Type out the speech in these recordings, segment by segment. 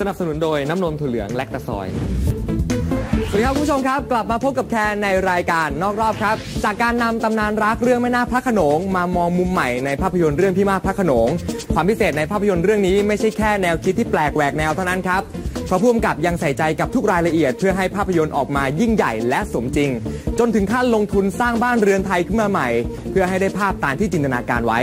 สนับสนุนโดยน้ำนมถั่วเหลืองแลคตาซอยสวัสดีครับคุณผู้ชมครับ กลับมาพบกับแคนในรายการนอกรอบครับ จากการนำตำนานรักเรื่องแม่นาคพระโขนง มามองมุมใหม่ในภาพยนตร์เรื่องพี่มากพระโขนง ความพิเศษในภาพยนตร์เรื่องนี้ไม่ใช่แค่แนวคิดที่แปลกแหวกแนวเท่านั้นครับ เพราะผู้กำกับยังใส่ใจกับทุกรายละเอียด เพื่อให้ภาพยนตร์ออกมายิ่งใหญ่และสมจริง จนถึงขั้นลงทุนสร้างบ้านเรือนไทยขึ้นมาใหม่ เพื่อให้ได้ภาพตามที่จินตนาการไว้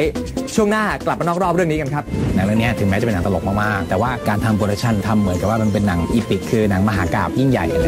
ช่วงหน้ากลับมานอกรอบเรื่องนี้กันครับหนังเรื่องนี้ถึงแม้จะเป็นหนังตลกมากๆแต่ว่าการทำโปรดักชันทำเหมือนกับว่ามันเป็นหนังอีพิกคือหนังมหากาบย์ยิ่งใหญ่อะไร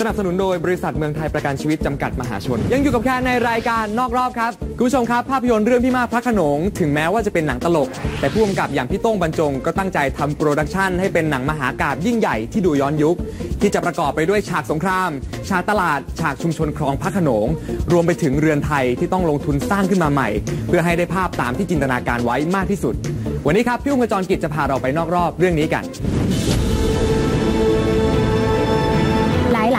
สนับสนุนโดยบริษัทเมืองไทยประกันชีวิตจำกัดมหาชน ยังอยู่กับแค่ในรายการนอกรอบครับ คุณผู้ชมครับ ภาพยนตร์เรื่องพี่มากพระขนง ถึงแม้ว่าจะเป็นหนังตลก แต่ผู้กำกับอย่างพี่โต้งบรรจง ก็ตั้งใจทำโปรดักชันให้เป็นหนังมหากาพย์ยิ่งใหญ่ที่ดูย้อนยุค ที่จะประกอบไปด้วยฉากสงคราม ฉากตลาด ฉากชุมชนคลองพระขนง รวมไปถึงเรือนไทยที่ต้องลงทุนสร้างขึ้นมาใหม่ เพื่อให้ได้ภาพตามที่จินตนาการไว้มากที่สุด วันนี้ครับพี่อุ้งกระจรกิจจะพาเราไปนอกรอบเรื่องนี้กัน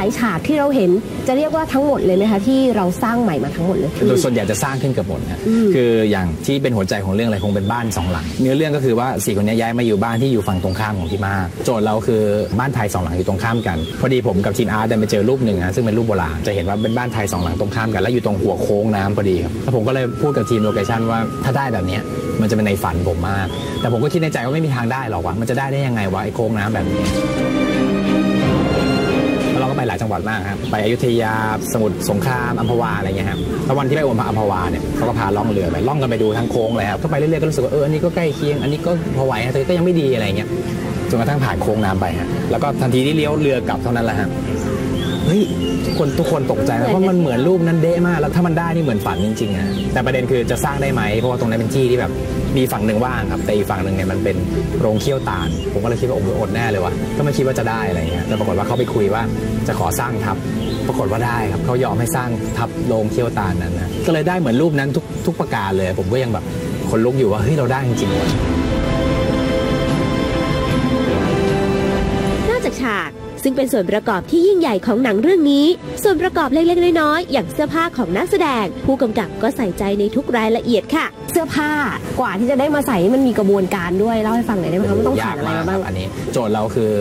ายๆฉากที่เราเห็นจะเรียกว่าทั้งหมดเลยไหมคะที่เราสร้างใหม่มาทั้งหมดเลยโดยส่วนใหญ่จะสร้างขึ้นเกือบหมดนะคืออย่างที่เป็นหัวใจของเรื่องอะไรคงเป็นบ้านสองหลังเนื้อเรื่องก็คือว่าสี่คนนี้ย้ายมาอยู่บ้านที่อยู่ฝั่งตรงข้ามของพี่มากโจทย์เราคือบ้านไทยสองหลังอยู่ตรงข้ามกัน พอดีผมกับทีมอาร์ตได้ไปเจอรูปหนึ่งนะซึ่งเป็นรูปโบราณจะเห็นว่าเป็นบ้านไทยสองหลังตรงข้ามกันแล้วอยู่ตรงหัวโค้งน้ำพอดีครับแล้วผมก็เลยพูดกับทีมโลเคชั่นว่าถ้าได้แบบเนี้ยมันจะเป็นในฝันผมมาก แต่ผมก็คิดในใจว่าไม่มีทางได้หรอกวะมันจะได้ได้ยังไงวะไอ้โค้งน้ำแบบนี้ งหวัดมากครับไปอยุธยาสมุทรสงครามอัมพวาอะไรเงี้ยครับแล้ววันที่ไปอมอัมพวาเนี่ยเขาก็พาล่องเรือไปล่องกันไปดูทั้งโค้งเลยครับก็ไปเรื่อยๆก็รู้สึกว่าเอออันนี้ก็ใกล้เคียงอันนี้ก็พอไหวแต่ก็ยังไม่ดีอะไรเงี้ยจนกระทั่งผ่านโค้งน้ำไปฮะแล้วก็ทันทีที่เลี้ยวเรือกลับเท่านั้นแหละฮะ เฮ้ยคนทุกคนตกใจนะเพราะมันเหมือนรูปนั้นเดะมากแล้วถ้ามันได้นี่เหมือนฝันจริงๆอะแต่ประเด็นคือจะสร้างได้ไหมเพราะว่าตรงนั้นเป็นที่ที่แบบมีฝั่งหนึ่งว่างครับแต่อีกฝั่งหนึ่งเนี่ยมันเป็นโรงเคี่ยวตาลผมก็เลยคิดว่าโอ้โหอดแน่เลยวะก็ไม่คิดว่าจะได้อะไรเงี้ยแต่ปรากฏว่าเขาไปคุยว่าจะขอสร้างทับปรากฏว่าได้ครับเขายอมให้สร้างทับโรงเคี่ยวตาลนั้นนะก็เลยได้เหมือนรูปนั้นทุกทุกประการเลย ผมก็ยังแบบคนลุกอยู่ว่าเฮ้ยเราได้จริงๆว่ะนอกจากฉาก ซึ่งเป็นส่วนประกอบที่ยิ่งใหญ่ของหนังเรื่องนี้ ส่วนประกอบเล็กๆน้อยๆอย่างเสื้อผ้าของนักแสดง ผู้กำกับก็ใส่ใจในทุกรายละเอียดค่ะ เสื้อผ้ากว่าที่จะได้มาใส่นี่มันมีกระบวนการด้วยเล่าให้ฟังหน่อยได้ไหมคะมันต้องผ่านอะไรมาบ้างอันนี้ โจทย์เราคือ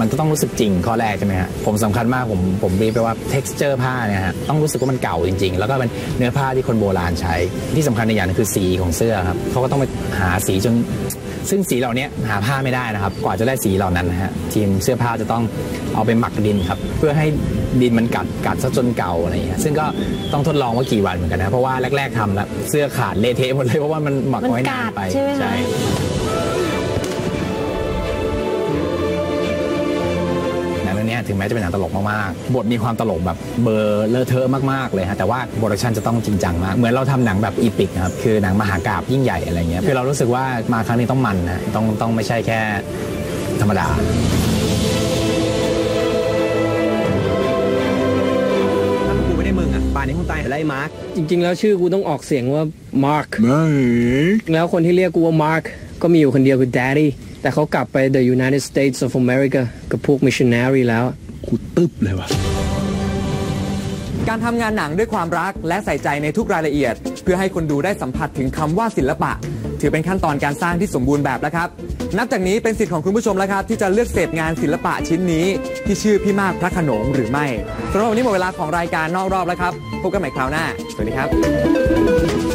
มันจะต้องรู้สึกจริงข้อแรกใช่ไหมฮะผมสำคัญมากผมผมรีบไปว่า texture ผ้าเนี่ยฮะต้องรู้สึกว่ามันเก่าจริง ๆ แล้วก็เป็นเนื้อผ้าที่คนโบราณใช้ ที่สำคัญในอย่างหนึงคือสีของเสื้อครับเขาก็ต้องไปหาสีจน ซึ่งสีเหล่านี้หาผ้าไม่ได้นะครับ กว่าจะได้สีเหล่านั้นนะฮะทีมเสื้อผ้าจะต้องเอาไปหมักดินครับ เพื่อให้ดินมันกัดกัดซะจนเก่าอะไรอย่างเงี้ยซึ่งก็ต้องทดลองว่ากี่วันเหมือนกันนะเพราะว่าแรก ๆทำแล้วเสื้อขาดเละเทะหมดเลยเพราะว่ามันหมักไว้นานไปมันกัดใช่ ถึงแม้จะเป็นหนังตลกมากๆ บทมีความตลกแบบเบอร์เลอะเทอะมากๆเลยฮะแต่ว่าโปรดักชันจะต้องจริงจังมาก เหมือนเราทำหนังแบบอีปิกนะครับคือหนังมหากาพย์ยิ่งใหญ่อะไรเงี้ยคือเรารู้สึกว่ามาครั้งนี้ต้องมันนะต้องต้องไม่ใช่แค่ธรรมดาถ้ากูไม่ได้มึงอะป่านนี้คงตายแล้วไอ้มาร์คจริง ๆ แล้วชื่อกูต้องออกเสียงว่า Mark แล้วคนที่เรียกกูว่า Mark ก็มีอยู่คนเดียวคือ Daddy แต่เขากลับไป The United States of America กับพวก missionary แล้วกูตึ๊บเลยว่ะ การทำงานหนังด้วยความรักและใส่ใจในทุกรายละเอียด เพื่อให้คนดูได้สัมผัสถึงคำว่าศิลปะ ถือเป็นขั้นตอนการสร้างที่สมบูรณ์แบบแล้วครับ นับจากนี้เป็นสิทธิ์ของคุณผู้ชมแล้วครับ ที่จะเลือกเสพงานศิลปะชิ้นนี้ ที่ชื่อพี่มากพระโขนงหรือไม่สำหรับวันนี้หมดเวลาของรายการนอกรอบแล้วครับพบกันใหม่คราวหน้าสวัสดีครับ